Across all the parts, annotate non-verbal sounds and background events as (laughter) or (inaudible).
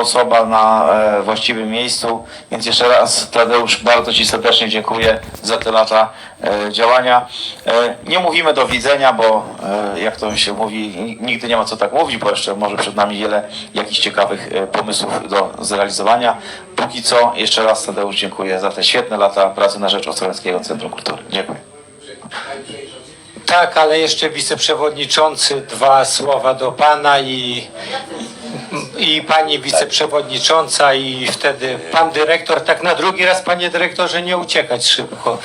osoba na e, właściwym miejscu. Więc jeszcze raz Tadeusz bardzo Ci serdecznie dziękuję za te lata e, działania. E, nie mówimy do widzenia, bo jak to się mówi, nigdy nie ma co tak mówić, bo jeszcze może przed nami wiele jakichś ciekawych pomysłów do zrealizowania. Póki co jeszcze raz Tadeusz dziękuję za te świetne lata pracy na rzecz Ostrołęckiego Centrum Kultury. Dziękuję. Tak, ale jeszcze wiceprzewodniczący, dwa słowa do pana i, i pani wiceprzewodnicząca i wtedy pan dyrektor, tak na drugi raz panie dyrektorze nie uciekać szybko.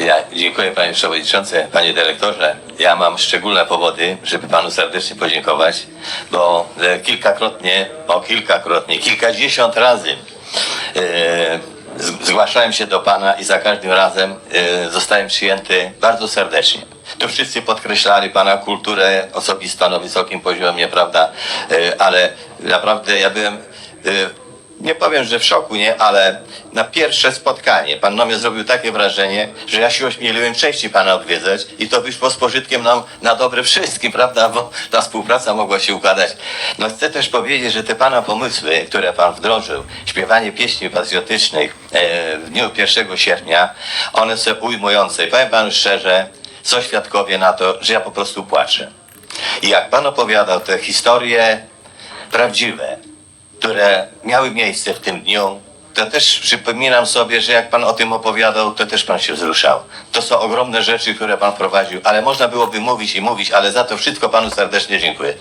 Ja dziękuję panie przewodniczący, panie dyrektorze. Ja mam szczególne powody, żeby panu serdecznie podziękować, bo e, kilkakrotnie, o kilkakrotnie, kilkadziesiąt razy e, zgłaszałem się do pana i za każdym razem e, zostałem przyjęty bardzo serdecznie. Tu wszyscy podkreślali pana kulturę osobistą na wysokim poziomie, prawda? E, ale naprawdę ja byłem e, nie powiem, że w szoku, nie, ale na pierwsze spotkanie pan na mnie zrobił takie wrażenie, że ja się ośmieliłem częściej pana odwiedzać i to wyszło z pożytkiem nam na dobre wszystkim, prawda, bo ta współpraca mogła się układać. No chcę też powiedzieć, że te pana pomysły, które pan wdrożył, śpiewanie pieśni patriotycznych e, w dniu 1 sierpnia, one są ujmujące i powiem panu szczerze, są świadkowie na to, że ja po prostu płaczę. I jak pan opowiadał te historie prawdziwe, które miały miejsce w tym dniu, to też przypominam sobie, że jak pan o tym opowiadał, to też pan się wzruszał. To są ogromne rzeczy, które pan prowadził, ale można byłoby mówić i mówić, ale za to wszystko panu serdecznie dziękuję.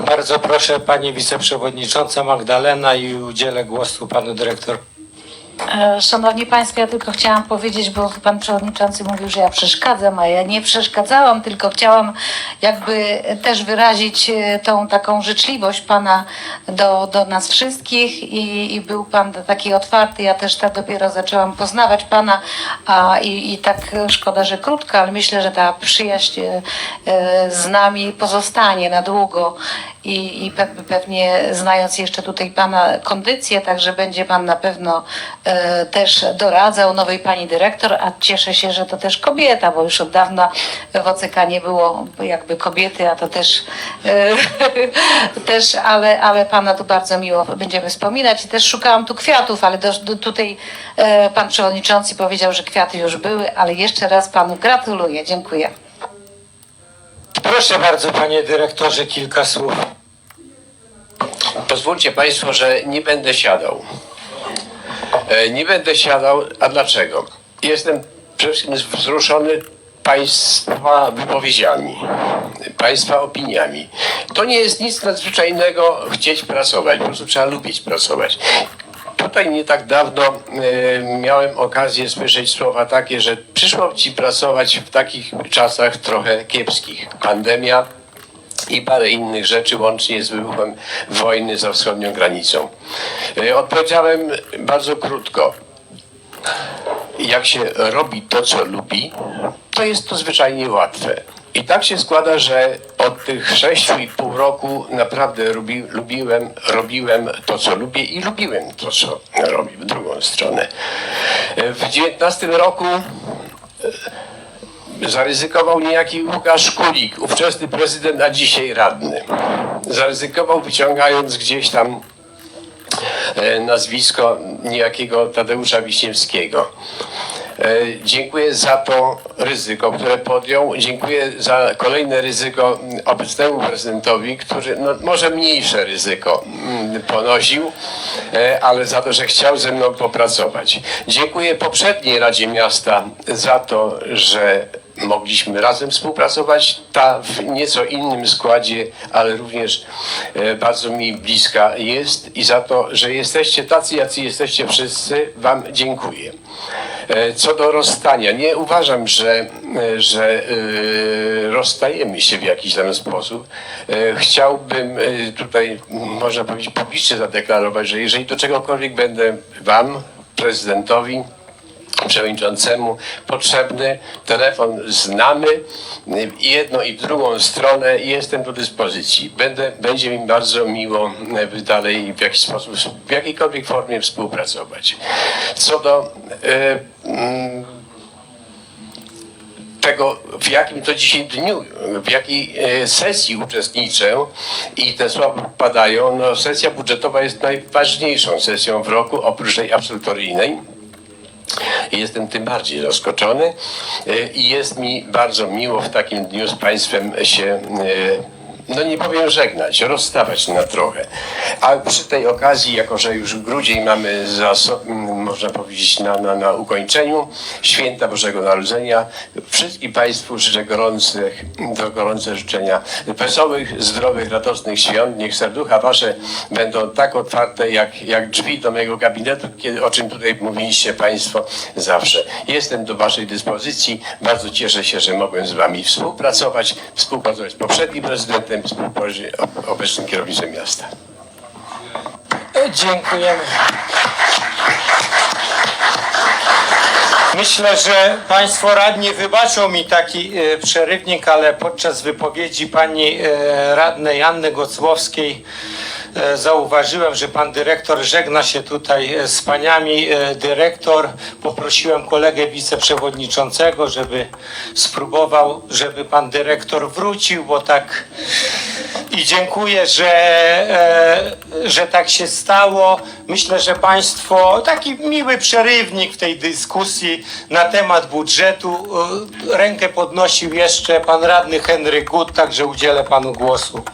Bardzo proszę pani wiceprzewodnicząca Magdalena i udzielę głosu panu dyrektor. E, Szanowni Państwo, ja tylko chciałam powiedzieć, bo Pan Przewodniczący mówił, że ja przeszkadzam, a ja nie przeszkadzałam, tylko chciałam jakby też wyrazić e, tą taką życzliwość Pana do, do nas wszystkich i, i był Pan taki otwarty. Ja też tak dopiero zaczęłam poznawać Pana a, i, i tak szkoda, że krótko, ale myślę, że ta przyjaźń e, z nami pozostanie na długo i, i pe, pewnie znając jeszcze tutaj Pana kondycję, także będzie Pan na pewno e, też doradzał nowej Pani Dyrektor, a cieszę się, że to też kobieta, bo już od dawna w OCK nie było jakby kobiety, a to też, e, (laughs) też ale, ale Pana tu bardzo miło będziemy wspominać i też szukałam tu kwiatów, ale do, do, tutaj e, Pan Przewodniczący powiedział, że kwiaty już były, ale jeszcze raz Panu gratuluję. Dziękuję. Proszę bardzo panie dyrektorze kilka słów. Pozwólcie Państwo, że nie będę siadał. E, Nie będę siadał, a dlaczego? Jestem przede wszystkim wzruszony Państwa wypowiedziami, Państwa opiniami. To nie jest nic nadzwyczajnego chcieć pracować, po prostu trzeba lubić pracować. Tutaj nie tak dawno e, miałem okazję słyszeć słowa takie, że przyszło Ci pracować w takich czasach trochę kiepskich. Pandemia, i parę innych rzeczy, łącznie z wybuchem wojny za wschodnią granicą. E, Odpowiedziałem bardzo krótko. Jak się robi to, co lubi, to jest to zwyczajnie łatwe. I tak się składa, że od tych sześciu i pół roku naprawdę lubi, lubiłem, robiłem to, co lubię i lubiłem to, co robię w drugą stronę. E, W dziewiętnastym roku zaryzykował niejaki Łukasz Kulik, ówczesny prezydent, a dzisiaj radny. Zaryzykował wyciągając gdzieś tam e, nazwisko niejakiego Tadeusza Wiśniewskiego. E, Dziękuję za to ryzyko, które podjął. Dziękuję za kolejne ryzyko mm, obecnemu prezydentowi, który no, może mniejsze ryzyko mm, ponosił, e, ale za to, że chciał ze mną popracować. Dziękuję poprzedniej Radzie Miasta za to, że mogliśmy razem współpracować, ta w nieco innym składzie, ale również e, bardzo mi bliska jest i za to, że jesteście tacy, jacy jesteście wszyscy, Wam dziękuję. E, Co do rozstania, nie uważam, że, e, że rozstajemy się w jakiś tam sposób. Chciałbym tutaj, można powiedzieć, publicznie zadeklarować, że jeżeli do czegokolwiek będę Wam, prezydentowi, przewodniczącemu potrzebny telefon znamy i jedną i drugą stronę i jestem do dyspozycji. Będę, będzie mi bardzo miło e, dalej w jakiś sposób, w jakiejkolwiek formie współpracować. Co do e, mm, tego tego, w jakim to dzisiaj dniu, w jakiej e, sesji uczestniczę i te słowa padają, no sesja budżetowa jest najważniejszą sesją w roku, oprócz tej absolutoryjnej. Jestem tym bardziej zaskoczony e, i jest mi bardzo miło w takim dniu z Państwem się, e, no nie powiem żegnać, rozstawać na trochę. A przy tej okazji, jako że już grudzień mamy, za, można powiedzieć, na, na, na ukończeniu Święta Bożego Narodzenia, wszystkim Państwu życzę gorących, gorące życzenia wesołych, zdrowych, radosnych świąt. Niech serducha Wasze będą tak otwarte, jak, jak drzwi do mojego gabinetu, kiedy, o czym tutaj mówiliście Państwo zawsze. Jestem do Waszej dyspozycji. Bardzo cieszę się, że mogłem z Wami współpracować, współpracować z poprzednim prezydentem, współpracować obecnym kierownictwem miasta. Dziękujemy. Myślę, że Państwo radni wybaczą mi taki e, przerywnik, ale podczas wypowiedzi pani e, radnej Anny Gocłowskiej e, zauważyłem, że pan dyrektor żegna się tutaj e, z paniami. E, Dyrektor, poprosiłem kolegę wiceprzewodniczącego, żeby spróbował, żeby pan dyrektor wrócił, bo tak i dziękuję, że, e, że tak się stało. Myślę, że Państwo, taki miły przerywnik w tej dyskusji na temat budżetu. E, Rękę podnosił jeszcze pan radny Henryk Gut, także udzielę panu głosu.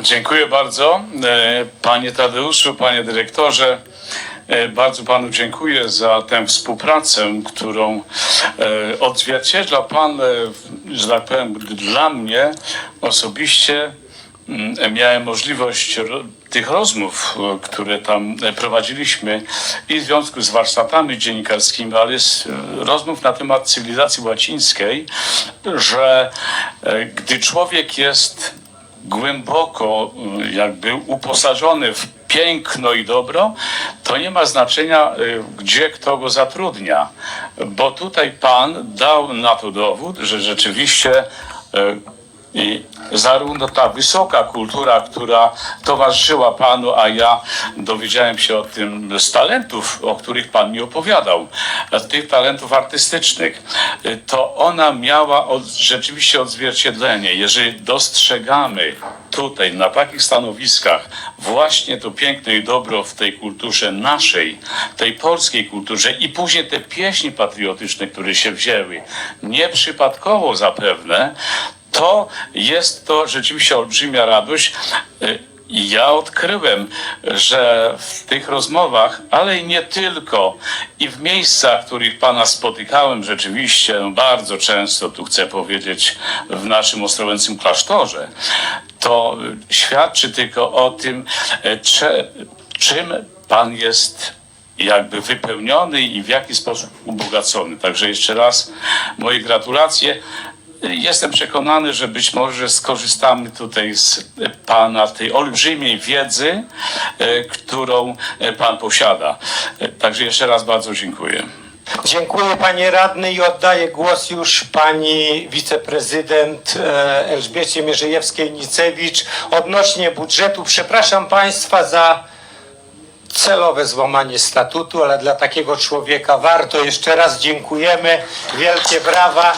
Dziękuję bardzo. E, Panie Tadeuszu, panie dyrektorze, bardzo panu dziękuję za tę współpracę, którą e, odzwierciedla pan, e, że tak powiem, dla mnie osobiście mm, miałem możliwość tych rozmów, e, które tam e, prowadziliśmy i w związku z warsztatami dziennikarskimi, ale z e, rozmów na temat cywilizacji łacińskiej, że e, gdy człowiek jest głęboko jakby uposażony w piękno i dobro, to nie ma znaczenia, y, gdzie kto go zatrudnia. Bo tutaj Pan dał na to dowód, że rzeczywiście y, i zarówno ta wysoka kultura, która towarzyszyła Panu, a ja dowiedziałem się o tym z talentów, o których Pan mi opowiadał, tych talentów artystycznych, to ona miała od, rzeczywiście odzwierciedlenie. Jeżeli dostrzegamy tutaj, na takich stanowiskach, właśnie to piękno i dobro w tej kulturze naszej, tej polskiej kulturze i później te pieśni patriotyczne, które się wzięły, nieprzypadkowo zapewne, to jest to rzeczywiście olbrzymia radość. Y, Ja odkryłem, że w tych rozmowach, ale i nie tylko, i w miejscach, w których Pana spotykałem rzeczywiście bardzo często, tu chcę powiedzieć, w naszym ostrołęcym klasztorze, to y, świadczy tylko o tym, y, cze- czym Pan jest jakby wypełniony i w jaki sposób ubogacony. Także jeszcze raz moje gratulacje. Jestem przekonany, że być może skorzystamy tutaj z Pana tej olbrzymiej wiedzy, e, którą e, Pan posiada. E, Także jeszcze raz bardzo dziękuję. Dziękuję panie radny i oddaję głos już pani wiceprezydent Elżbiecie Mierzejewskiej-Nicewicz odnośnie budżetu. Przepraszam państwa za celowe złamanie statutu, ale dla takiego człowieka warto. Jeszcze raz dziękujemy. Wielkie brawa.